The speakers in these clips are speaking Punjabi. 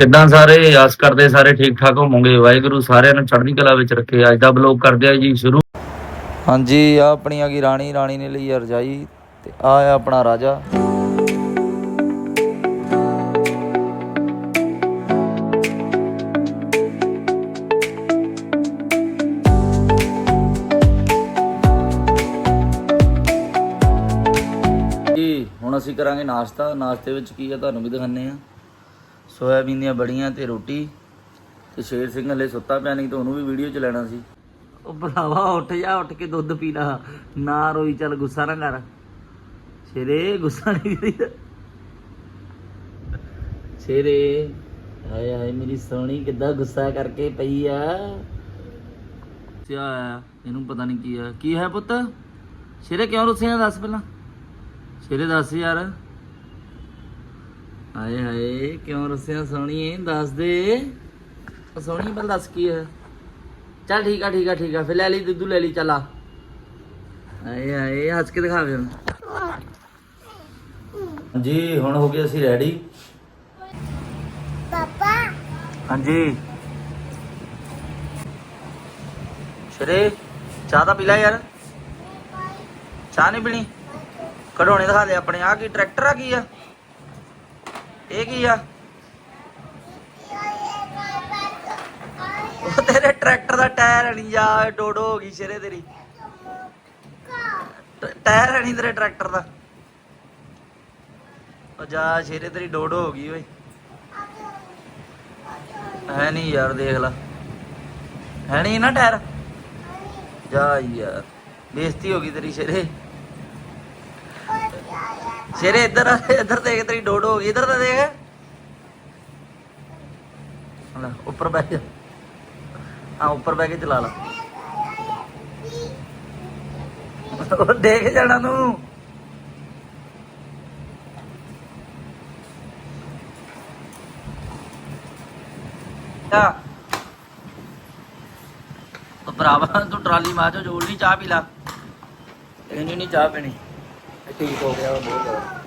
ਕਿੱਦਾਂ ਸਾਰੇ ਆਸ ਕਰਦੇ ਸਾਰੇ ਠੀਕ ਠਾਕ ਹੋਵੋਗੇ? ਵਾਹਿਗੁਰੂ ਸਾਰਿਆਂ ਨੂੰ ਚੜ੍ਹਦੀ ਕਲਾ ਵਿੱਚ ਰੱਖੇ। ਅੱਜ ਦਾ ਬਲੌਗ ਕਰਦੇ ਆ ਜੀ ਸ਼ੁਰੂ। ਹਾਂਜੀ, ਆ ਆਪਣੀ ਆ ਗਈ ਰਾਣੀ ਰਾਣੀ ਨੇ ਲਈ ਰਜਾਈ ਤੇ ਆ ਆ ਆਪਣਾ ਰਾਜਾ। ਜੀ, ਹੁਣ ਅਸੀਂ ਕਰਾਂਗੇ ਨਾਸ਼ਤਾ। ਨਾਸ਼ਤੇ ਵਿੱਚ ਕੀ ਆ? ਤੁਹਾਨੂੰ ਵੀ ਦਿਖਾਣੇ ਆ ਸੋਇਆਬੀਨ ਦੀਆਂ ਬੜੀਆਂ ਤੇ ਰੋਟੀ ਤੇ ਸ਼ੇਰ ਸਿੰਘ ਹਲੇ ਸੁੱਤਾ ਪਿਆ ਨਹੀਂ ਤਾਂ ਉਹਨੂੰ ਵੀ ਵੀਡੀਓ ਚ ਲੈਣਾ ਸੀ। ਉਹ ਭਰਾਵਾ ਉੱਠ ਜਾ, ਉੱਠ ਕੇ ਦੁੱਧ ਪੀ ਲਾ। ਨਾ ਰੋਈ, ਚੱਲ ਗੁੱਸਾ ਨਾ ਕਰ। ਸ਼ੇਰੇ, ਗੁੱਸਾ ਨਹੀਂ ਕਰੀਦਾ। ਸ਼ੇਰੇ, ਹਾਏ ਹਾਏ, ਮੇਰੀ ਸੋਹਣੀ ਕਿੱਦਾਂ ਗੁੱਸਾ ਕਰਕੇ ਪਈ ਆ? ਕਿਆ ਆ ਇਹਨੂੰ ਪਤਾ ਨਹੀਂ ਕੀ ਆ ਕੀ ਹੈ ਪੁੱਤ? ਸ਼ੇਰੇ ਕਿਉਂ ਰੁੱਸਿਆ? ਦੱਸ ਪਹਿਲਾਂ। ਸ਼ੇਰੇ ਦੱਸ ਯਾਰ। ਹਾਏ ਹਾਏ ਕਿਉਂ ਰੁੱਸਿਆ ਸੋਹਣੀਏ? ਦੱਸ ਦੇ। ਉਹ ਸੋਹਣੀ ਬਲ ਦੱਸ ਕੀ ਹੈ? ਚੱਲ ਠੀਕ ਆ ਠੀਕ ਆ ਠੀਕ ਆ ਫਿਰ ਲੈ ਲਈ ਦੁੱਧੂ ਲੈ ਲਈ ਚੱਲ ਆ। ਆਏ ਆਏ ਹੱਸ ਕੇ ਦਿਖਾ ਫਿਰ। ਜੀ ਹੁਣ ਹੋ ਗਏ ਅਸੀਂ ਰੈਡੀ ਪਾਪਾ। ਹਾਂਜੀ। ਸ਼ਰੇ ਚਾਹ ਤਾਂ ਪੀ ਲੈ ਯਾਰ। ਚਾਹ ਨਹੀਂ ਪੀਣੀ? ਕਢਾਉਣੇ ਦਿਖਾ ਦੇ ਆਪਣੇ ਆ ਕੀ ਟਰੈਕਟਰ ਆ ਕੀ ਆ? ਇਹ ਕੀ ਆ? ਉਹ ਤੇਰੇ ਟਰੈਕਟਰ ਦਾ ਟਾਇਰ ਨਹੀਂ ਜਾ ਡੋਡੋ ਹੋ ਗਈ ਸ਼ਰੇ ਤੇਰੀ। ਟ- ਟਾਇਰ ਨਹੀਂ ਤੇਰੇ ਟਰੈਕਟਰ ਦਾ। ਉਹ ਜਾ ਸ਼ੇਰੇ ਤੇਰੀ ਡੋਡੋ ਹੋ ਗਈ ਓਏ। ਹੈ ਨਹੀਂ ਯਾਰ, ਦੇਖ ਲੈ। ਹੈ ਨਹੀਂ ਨਾ ਟਾਇਰ? ਜਾ ਯਾਰ, ਬੇਇੱਜ਼ਤੀ ਹੋ ਗਈ ਤੇਰੀ ਸ਼ੇਰੇ। ਸ਼ੇਰੇ ਇੱਧਰ ਇੱਧਰ ਦੇਖ ਤੇਰੀ ਡੋਡੋ ਹੋ ਗਈ, ਇੱਧਰ ਤਾਂ ਦੇਖ। ਲੈ, ਉੱਪਰ ਬੈ ਜਾ। ਹਾਂ, ਉੱਪਰ ਬੈ ਕੇ ਚਲਾ ਲਾ। ਉਹ ਦੇਖ ਜਾਣਾ ਤੂੰ। ਆ ਉਹ ਭਰਾਵਾ, ਤੂੰ ਟਰਾਲੀ ਮਾਰ ਜੋੜ ਲਈ ਚਾਹ ਪੀ ਲਾ। ਇਹਨੂੰ ਨਹੀਂ ਚਾਹ ਪੀਣੀ। ਠੀਕ ਹੋ ਗਿਆ ਬਹੁਤ ਜ਼ਿਆਦਾ।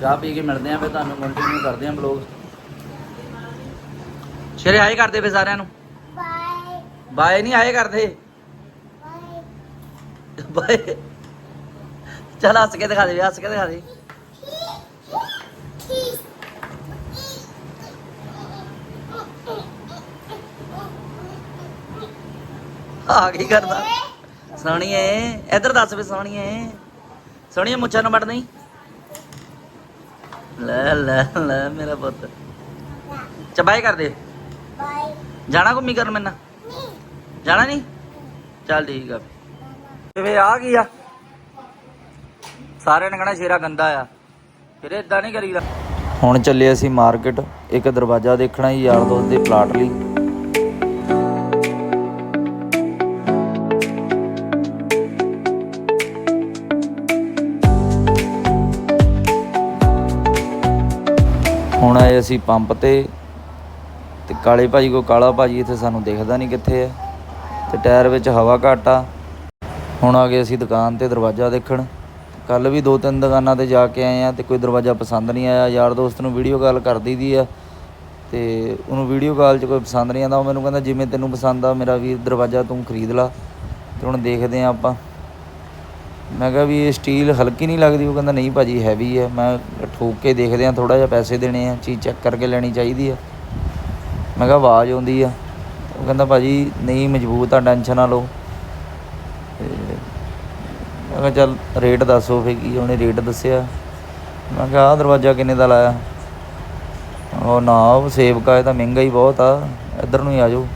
ਚਾਹ ਪੀ ਕੇ ਮਿਲਦੇ ਆਂ ਫਿਰ ਤੁਹਾਨੂੰ ਕੰਟੀਨਿਊ ਕਰਦੇ ਆਂ ਬਲੌਗ ਸ਼ੇਰੇ ਹਾਈ ਕਰਦੇ ਫਿਰ ਸਾਰਿਆਂ ਨੂੰ? ਬਾਏ ਬਾਏ ਨਹੀਂ ਆਏ ਕਰਦੇ। ਬਾਏ ਬਾਏ ਚੱਲ ਹੱਸ ਕੇ ਦਿਖਾ ਦੇ ਹੱਸ ਕੇ ਦਿਖਾ ਦੇ। ਆ ਕੀ ਕਰਦਾ? ਸੋਹਣੀਏ ਇੱਧਰ ਦੱਸ ਵੀ ਸੋਹਣੀਏ। ਸੋਹਣੀਏ ਮੁੱਛਾਂ ਨੂੰ ਵੱਟ ਨਹੀਂ ਲੈ ਲੈ ਲੈ, ਮੇਰਾ ਪੁੱਤ। ਚਬਾਈ ਕਰ ਦੇ। ਬਾਏ ਜਾਣਾ ਘੁੰਮੀ ਕਰਨ ਮੈਨਾਂ ਜਾਣਾ ਨਹੀਂ? ਚੱਲ ਠੀਕ ਆ। ਵੇ ਆ ਕੀ ਆ? ਸਾਰਿਆਂ ਨੇ ਕਹਣਾ ਸ਼ੇਰਾ ਗੰਦਾ ਆ। ਫਿਰ ਇਦਾਂ ਨਹੀਂ ਕਰੀਦਾ। ਹੁਣ ਚੱਲੇ ਅਸੀਂ ਮਾਰਕੀਟ, ਇੱਕ ਦਰਵਾਜ਼ਾ ਦੇਖਣਾ ਹੀ ਯਾਰ ਦੋਸਤ ਦੇ ਪਲਾਟ ਲਈ। ਆਏ ਅਸੀਂ ਪੰਪ ਤੇ ਤੇ ਕਾਲੇ ਭਾਜੀ ਕੋ ਕਾਲਾ ਭਾਜੀ ਇੱਥੇ ਸਾਨੂੰ ਦਿਖਦਾ ਨਹੀਂ ਕਿੱਥੇ ਹੈ ਤੇ ਟਾਇਰ ਵਿੱਚ ਹਵਾ ਘੱਟ ਆ। ਹੁਣ ਆ ਗਏ ਅਸੀਂ ਦੁਕਾਨ ਤੇ ਦਰਵਾਜ਼ਾ ਦੇਖਣ। ਕੱਲ ਵੀ ਦੋ ਤਿੰਨ ਦੁਕਾਨਾਂ ਤੇ ਜਾ ਕੇ ਆਏ ਆ ਤੇ ਕੋਈ ਦਰਵਾਜ਼ਾ ਪਸੰਦ ਨਹੀਂ ਆਇਆ। ਯਾਰ ਦੋਸਤ ਨੂੰ ਵੀਡੀਓ ਕਾਲ ਕਰ ਦਈਦੀ ਆ ਤੇ ਉਹਨੂੰ ਵੀਡੀਓ ਕਾਲ 'ਚ ਕੋਈ ਪਸੰਦ ਨਹੀਂ ਆਉਂਦਾ। ਉਹ ਮੈਨੂੰ ਕਹਿੰਦਾ, ਜਿਵੇਂ ਤੈਨੂੰ ਪਸੰਦ ਆ, ਮੇਰਾ ਵੀਰ ਦਰਵਾਜ਼ਾ ਤੂੰ ਖਰੀਦ ਲਾ। ਤੇ ਹੁਣ ਦੇਖਦੇ ਆ ਆਪਾਂ। ਮੈਂ ਕਿਹਾ ਵੀ ਇਹ ਸਟੀਲ ਹਲਕੀ ਨਹੀਂ ਲੱਗਦੀ, ਉਹ ਕਹਿੰਦਾ, ਨਹੀਂ ਭਾਜੀ ਹੈਵੀ ਹੈ। ਮੈਂ ਠੋਕ ਕੇ ਦੇਖਦੇ ਆ ਥੋੜਾ ਜਿਹਾ ਪੈਸੇ ਦੇਣੇ ਆ, ਚੀਜ਼ ਚੈੱਕ ਕਰਕੇ ਲੈਣੀ ਚਾਹੀਦੀ ਆ। ਮੈਂ ਕਿਹਾ, ਆਵਾਜ਼ ਆਉਂਦੀ ਆ। ਉਹ ਕਹਿੰਦਾ, ਭਾਜੀ, ਨਹੀਂ, ਮਜ਼ਬੂਤ ਆ ਟੈਨਸ਼ਨ ਨਾ ਲਓ। ਤੇ ਮੈਂ ਕਿਹਾ, ਚੱਲ ਰੇਟ ਦੱਸੋ ਫੇ ਕੀ ਉਹਨੇ ਰੇਟ ਦੱਸਿਆ। ਮੈਂ ਕਿਹਾ, ਆਹ ਦਰਵਾਜ਼ਾ ਕਿੰਨੇ ਦਾ ਲਾਇਆ? ਉਹ ਨਾ, ਉਹ ਸੇਵਕਾ ਇਹ ਤਾਂ ਮਹਿੰਗਾ ਹੀ ਬਹੁਤ ਆ। ਇੱਧਰ ਨੂੰ ਹੀ ਆ ਜਾਓ।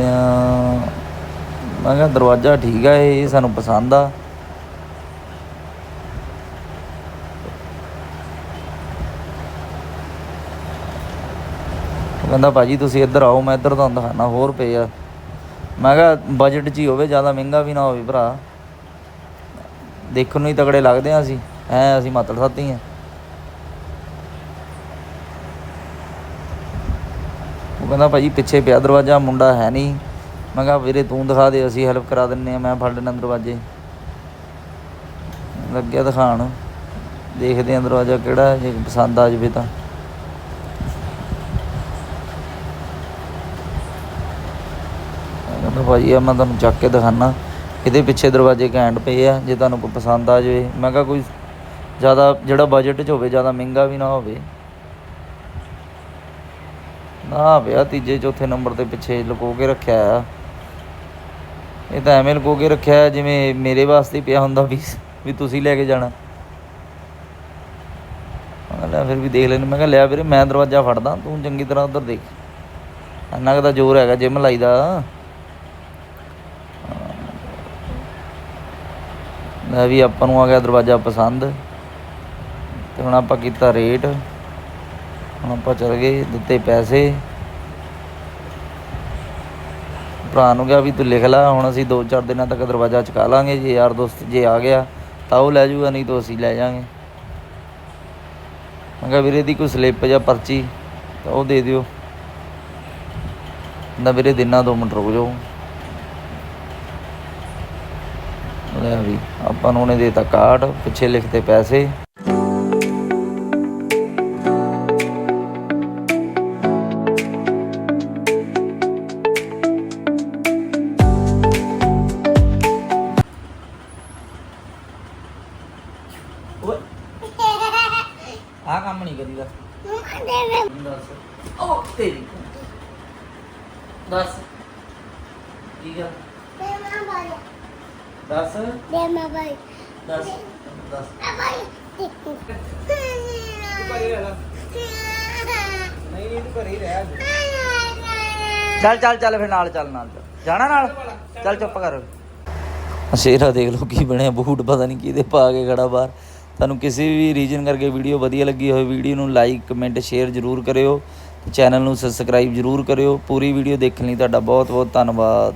ਦੇਖਦੇ ਆ। ਮੈਂ ਕਿਹਾ ਦਰਵਾਜ਼ਾ ਠੀਕ ਆ, ਇਹ ਸਾਨੂੰ ਪਸੰਦ ਆ। ਉਹ ਕਹਿੰਦਾ, ਭਾਜੀ, ਤੁਸੀਂ ਇੱਧਰ ਆਓ, ਮੈਂ ਇੱਧਰ ਤੁਹਾਨੂੰ ਦਿਖਾਣਾ ਹੋਰ ਪਏ ਆ। ਮੈਂ ਕਿਹਾ, ਬਜਟ 'ਚ ਹੀ ਹੋਵੇ, ਜ਼ਿਆਦਾ ਮਹਿੰਗਾ ਵੀ ਨਾ ਹੋਵੇ ਭਰਾ। ਦੇਖਣ ਨੂੰ ਹੀ ਤਗੜੇ ਲੱਗਦੇ ਆ ਅਸੀਂ, ਐ ਅਸੀਂ ਮਤਲ ਸਾਥੀ ਆ। ਕਹਿੰਦਾ ਭਾਜੀ ਪਿੱਛੇ ਪਿਆ ਦਰਵਾਜ਼ਾ, ਮੁੰਡਾ ਹੈ ਨਹੀਂ। ਮੈਂ ਕਿਹਾ, ਵੀਰੇ ਤੂੰ ਦਿਖਾ ਦੇ, ਅਸੀਂ ਹੈਲਪ ਕਰਾ ਦਿੰਨੇ ਆ, ਮੈਂ ਫੜ ਲੈਣਾ ਦਰਵਾਜ਼ੇ। ਲੱਗਿਆ ਦਿਖਾਣ। ਦੇਖਦੇ ਆਂ ਦਰਵਾਜ਼ਾ ਕਿਹੜਾ ਜੇ ਪਸੰਦ ਆ ਜਾਵੇ ਤਾਂ। ਕਹਿੰਦਾ ਭਾਜੀ ਆ ਮੈਂ ਤੁਹਾਨੂੰ ਚੱਕ ਕੇ ਦਿਖਾਣਾ ਇਹਦੇ ਪਿੱਛੇ ਦਰਵਾਜ਼ੇ ਘੈਂਟ ਪਏ ਆ, ਜੇ ਤੁਹਾਨੂੰ ਕੋਈ ਪਸੰਦ ਆ ਜਾਵੇ। ਮੈਂ ਕਿਹਾ ਕੋਈ ਜ਼ਿਆਦਾ, ਜਿਹੜਾ ਬਜਟ 'ਚ ਹੋਵੇ, ਜ਼ਿਆਦਾ ਮਹਿੰਗਾ ਵੀ ਨਾ ਹੋਵੇ। ਨਾ ਪਿਆ ਤੀਜੇ ਚੌਥੇ ਨੰਬਰ ਦੇ ਪਿੱਛੇ ਲੁਕੋ ਕੇ ਰੱਖਿਆ ਆ। ਇਹ ਤਾਂ ਐਵੇਂ ਲੁਕੋ ਕੇ ਰੱਖਿਆ ਜਿਵੇਂ ਮੇਰੇ ਵਾਸਤੇ ਪਿਆ ਹੁੰਦਾ ਵੀ ਵੀ ਤੁਸੀਂ ਲੈ ਕੇ ਜਾਣਾ। ਮੈਂ ਫਿਰ ਵੀ ਦੇਖ ਲੈਣ ਮੈਂ ਕਿਹਾ ਲਿਆ ਵੀਰੇ, ਮੈਂ ਦਰਵਾਜ਼ਾ ਫੜਦਾ, ਤੂੰ ਚੰਗੀ ਤਰ੍ਹਾਂ ਉਧਰ ਦੇਖ। ਇੰਨਾ ਕੁ ਤਾਂ ਜ਼ੋਰ ਹੈਗਾ ਜਿਮ ਲਾਈਦਾ। ਲੈ ਵੀ ਆਪਾਂ ਨੂੰ ਆ ਗਿਆ ਦਰਵਾਜ਼ਾ ਪਸੰਦ। ਤੇ ਹੁਣ ਆਪਾਂ ਕੀਤਾ ਰੇਟ। ਹੁਣ ਆਪਾਂ ਚਲ ਗਏ, ਦਿੱਤੇ ਪੈਸੇ। ਭਰਾ ਨੂੰ ਕਿਹਾ ਵੀ ਤੂੰ ਲਿਖ ਲੈ, ਹੁਣ ਅਸੀਂ 2-4 ਦਿਨਾਂ ਤੱਕ ਦਰਵਾਜ਼ਾ ਚੁਕਾ ਲਾਂਗੇ, ਜੇ ਯਾਰ ਦੋਸਤ ਜੇ ਆ ਗਿਆ, ਤਾਂ ਉਹ ਲੈ ਜਾਊਗਾ, ਨਹੀਂ ਤਾਂ ਅਸੀਂ ਲੈ ਜਾਾਂਗੇ ਮੈਂ ਕਿਹਾ ਵੀਰੇ ਦੀ ਕੋਈ ਸਲਿੱਪ ਜਾਂ ਪਰਚੀ, ਤਾਂ ਉਹ ਦੇ ਦਿਓ। ਨਾ ਵੀਰੇ ਦਿਨਾਂ ਦੋ ਮਿੰਟ ਰੁਕ ਜਾਓ। ਲੈ ਵੀ, ਆਪਾਂ ਨੂੰ ਉਹਨੇ ਦੇਤਾ ਕਾਰਡ, ਪਿੱਛੇ ਲਿਖਤੇ ਪੈਸੇ। ਆਹ ਕੰਮ ਨਹੀਂ ਕਰੀਦਾ। ਦੱਸ। ਉਹ ਤੇਰੀ ਦੱਸ। ਕੀ ਗੱਲ? ਦੱਸ। ਦੱਸ। ਦੱਸ। ਚੱਲ ਚੱਲ ਚੱਲ, ਫਿਰ ਨਾਲ, ਚੱਲ ਨਾਲ, ਚੱਲ। ਜਾਣਾ ਨਾਲ? ਚੱਲ, ਚੁੱਪ ਕਰ। ਸ਼ੇਰਾ ਦੇਖ ਲੋ ਕੀ ਬਣਿਆ, ਬੂਟ ਪਤਾ ਨਹੀਂ ਕਿਹਦੇ ਪਾ ਕੇ ਖੜਾ ਬਾਹਰ। ਤੁਹਾਨੂੰ ਕਿਸੇ ਵੀ ਰੀਜਨ ਕਰਕੇ ਵੀਡੀਓ ਵਧੀਆ ਲੱਗੀ ਹੋਵੇ ਵੀਡੀਓ ਨੂੰ ਲਾਈਕ ਕਮੈਂਟ ਸ਼ੇਅਰ ਜ਼ਰੂਰ ਕਰਿਓ ਚੈਨਲ ਨੂੰ ਸਬਸਕ੍ਰਾਈਬ ਜ਼ਰੂਰ ਕਰਿਓ। ਪੂਰੀ ਵੀਡੀਓ ਦੇਖਣ ਲਈ ਤੁਹਾਡਾ ਬਹੁਤ ਬਹੁਤ ਧੰਨਵਾਦ।